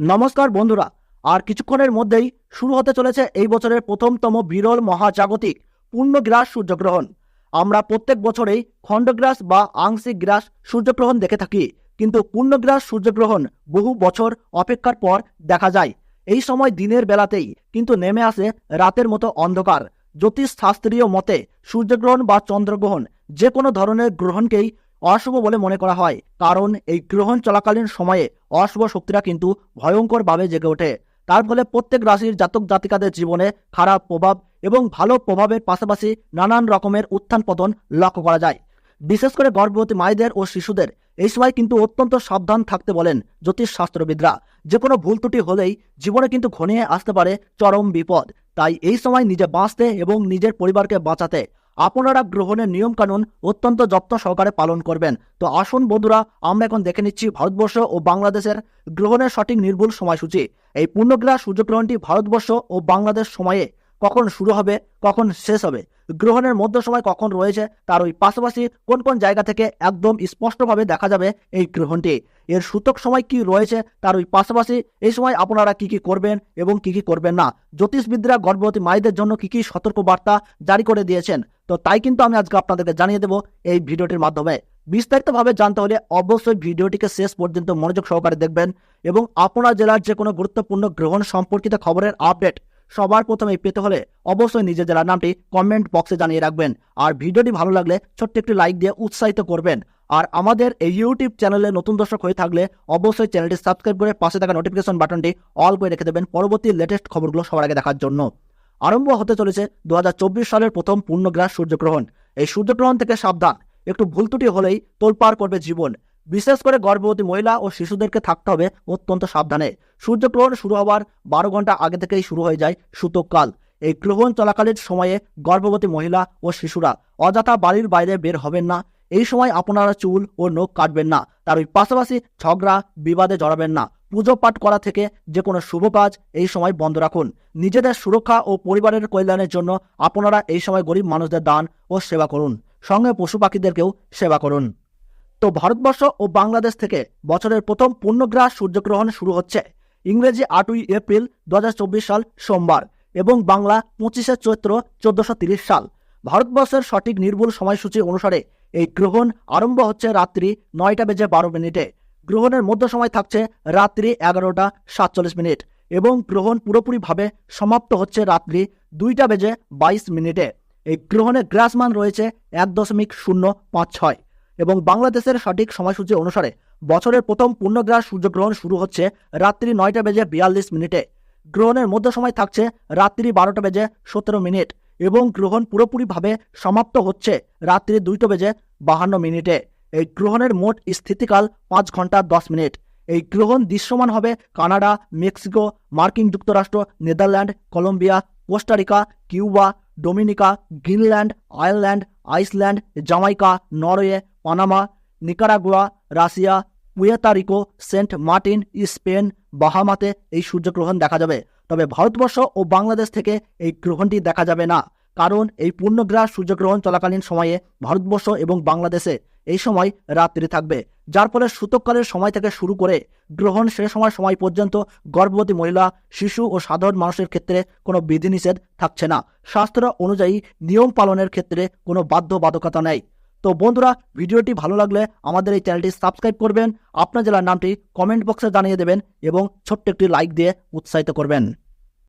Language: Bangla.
নমস্কার বন্ধুরা, আর কিছুক্ষণের মধ্যেই শুরু হতে চলেছে এই বছরের প্রথমতম বিরল মহাজাগতিক পূর্ণগ্রাস সূর্যগ্রহণ। আমরা প্রত্যেক বছরেই খণ্ডগ্রাস বা আংশিক গ্রাস সূর্যগ্রহণ দেখে থাকি, কিন্তু পূর্ণগ্রাস সূর্যগ্রহণ বহু বছর অপেক্ষার পর দেখা যায়। এই সময় দিনের বেলাতেই কিন্তু নেমে আসে রাতের মতো অন্ধকার। জ্যোতিষ শাস্ত্রীয় মতে, সূর্যগ্রহণ বা চন্দ্রগ্রহণ যে কোনো ধরনের গ্রহণকেই অশুভ বলে মনে করা হয়, কারণ এই গ্রহণ চলাকালীন সময়ে অশুভ শক্তিরা কিন্তু ভয়ঙ্করভাবে জেগে ওঠে। তার ফলে প্রত্যেক রাশির জাতক জাতিকাদের জীবনে খারাপ প্রভাব এবং ভালো প্রভাবের পাশাপাশি নানান রকমের উত্থান পতন লক্ষ্য করা যায়। বিশেষ করে গর্ভবতী মায়েদের ও শিশুদের এই সময় কিন্তু অত্যন্ত সাবধান থাকতে বলেন জ্যোতিষ শাস্ত্রবিদরা যে কোনো ভুল ত্রুটি হলেই জীবনে কিন্তু ঘনিয়ে আসতে পারে চরম বিপদ। তাই এই সময় নিজে বাঁচতে এবং নিজের পরিবারকে বাঁচাতে আপনারা গ্রহণের নিয়মকানুন অত্যন্ত যত্ন সহকারে পালন করবেন। তো আসুন বন্ধুরা, আমরা এখন দেখে নিচ্ছি ভারতবর্ষ ও বাংলাদেশের গ্রহণের সঠিক নির্ভুল সময়সূচি। এই পূর্ণগ্রাস সূর্যগ্রহণটি ভারতবর্ষ ও বাংলাদেশ সময়ে কখন শুরু হবে, কখন শেষ হবে, গ্রহণের মধ্য সময় কখন রয়েছে, তার ওই পাশাপাশি কোন কোন জায়গা থেকে একদম স্পষ্টভাবে দেখা যাবে এই গ্রহণটি, এর সূতক সময় কি রয়েছে, তার ওই পাশাপাশি এই সময় আপনারা কি কি করবেন এবং কি কি করবেন না, জ্যোতিষবিদরা গর্ভবতী মায়েদের জন্য কি কি সতর্ক বার্তা জারি করে দিয়েছেন, তো তাই কিন্তু আমি আজকে আপনাদেরকে জানিয়ে দেবো এই ভিডিওটির মাধ্যমে, বিস্তারিতভাবে জানতে হলে অবশ্যই ভিডিওটিকে শেষ পর্যন্ত মনোযোগ সহকারে দেখবেন এবং আপনার জেলার যে কোনো গুরুত্বপূর্ণ গ্রহণ সম্পর্কিত খবরের আপডেট সবার প্রথমে পেতে হলে অবশ্যই নিজের জেলার নামটি কমেন্ট বক্সে জানিয়ে রাখবেন। আর ভিডিওটি ভালো লাগলে ছোট্ট একটি লাইক দিয়ে উৎসাহিত করবেন। আর আমাদের এই ইউটিউব চ্যানেলে নতুন দর্শক হয়ে থাকলে অবশ্যই চ্যানেলটি সাবস্ক্রাইব করে পাশে থাকা নোটিফিকেশন বাটনটি অল করে রেখে দেবেন পরবর্তী লেটেস্ট খবরগুলো সবার আগে দেখার জন্য। আরম্ভ হতে চলেছে দু হাজার চব্বিশ সালের প্রথম পূর্ণগ্রাস সূর্যগ্রহণ। এই সূর্যগ্রহণ থেকে সাবধান। একটু ভুল ত্রুটি হলেই তোলপাড় করবে জীবন। বিশেষ করে গর্ভবতী মহিলা ও শিশুদেরকে থাকতে হবে অত্যন্ত সাবধানে। সূর্যগ্রহণ শুরু হওয়ার বারো ঘণ্টা আগে থেকেই শুরু হয়ে যায় সূতককাল এই গ্রহণ চলাকালীন সময়ে গর্ভবতী মহিলা ও শিশুরা অযথা বাড়ির বাইরে বের হবেন না। এই সময় আপনারা চুল ও নখ কাটবেন না। তার ওই পাশাপাশি ঝগড়া, বিবাদে জড়াবেন না। পুজো পাঠ করা থেকে যে কোনো শুভ কাজ এই সময় বন্ধ রাখুন। নিজেদের সুরক্ষা ও পরিবারের কল্যাণের জন্য আপনারা এই সময় গরিব মানুষদের দান ও সেবা করুন। সঙ্গে পশু পাখিদেরকেও সেবা করুন। তো ভারতবর্ষ ও বাংলাদেশ থেকে বছরের প্রথম পূর্ণগ্রাস সূর্যগ্রহণ শুরু হচ্ছে। ইংরেজি আটই এপ্রিল দু হাজার চব্বিশ সাল সোমবার এবং বাংলা পঁচিশে চৈত্র চোদ্দশো সাল। ভারতবর্ষের সঠিক নির্ভুল সময়সূচি অনুসারে এই গ্রহণ আরম্ভ হচ্ছে রাত্রি নয়টা বেজে বারো মিনিটে। গ্রহণের মধ্য সময় থাকছে রাত্রি এগারোটা সাতচল্লিশ মিনিট এবং গ্রহণ পুরোপুরিভাবে সমাপ্ত হচ্ছে রাত্রি দুইটা বেজে বাইশ মিনিটে। এই গ্রহণের গ্রাসমান রয়েছে এক দশমিক শূন্য পাঁচ ছয়। এবং বাংলাদেশের সঠিক সময়সূচি অনুসারে বছরের প্রথম পূর্ণগ্রাস সূর্যগ্রহণ শুরু হচ্ছে রাত্রি নয়টা বেজে বিয়াল্লিশ মিনিটে। গ্রহণের মধ্য সময় থাকছে রাত্রি বারোটা বেজে সতেরো মিনিট এবং গ্রহণ পুরোপুরিভাবে সমাপ্ত হচ্ছে রাত্রি দুইটো বেজে বাহান্ন মিনিটে। এই গ্রহণের মোট স্থিতিকাল পাঁচ ঘণ্টা দশ মিনিট। এই গ্রহণ দৃশ্যমান হবে কানাডা, মেক্সিকো, মার্কিন যুক্তরাষ্ট্র, Netherland, Colombia, Costa Rica, Cuba, Dominica, Greenland, Ireland, Iceland Jamaica Norway Panama Nicaragua Russia Puerto Rico Saint Martin Spain বাহামাতে এই সূর্যগ্রহণ দেখা যাবে। তবে ভারতবর্ষ ও বাংলাদেশ থেকে এই গ্রহণটি দেখা যাবে না। কারণ এই পূর্ণগ্রাস সূর্যগ্রহণ চলাকালীন সময়ে ভারতবর্ষ এবং বাংলাদেশে এই সময় রাত্রি থাকবে, যার ফলে সূতককালের সময় থেকে শুরু করে গ্রহণ শেষ সময় সময় পর্যন্ত গর্ভবতী মহিলা, শিশু ও সাধারণ মানুষের ক্ষেত্রে কোনো বিধিনিষেধ থাকছে না। শাস্ত্র অনুযায়ী নিয়ম পালনের ক্ষেত্রে কোনো বাধ্যবাধকতা নেই। তো বন্ধুরা, ভিডিওটি ভালো লাগলে আমাদের এই চ্যানেলটি সাবস্ক্রাইব করবেন। আপনার জেলার নামটি কমেন্ট বক্সে জানিয়ে দেবেন এবং ছোট্ট একটি লাইক দিয়ে উৎসাহিত করবেন।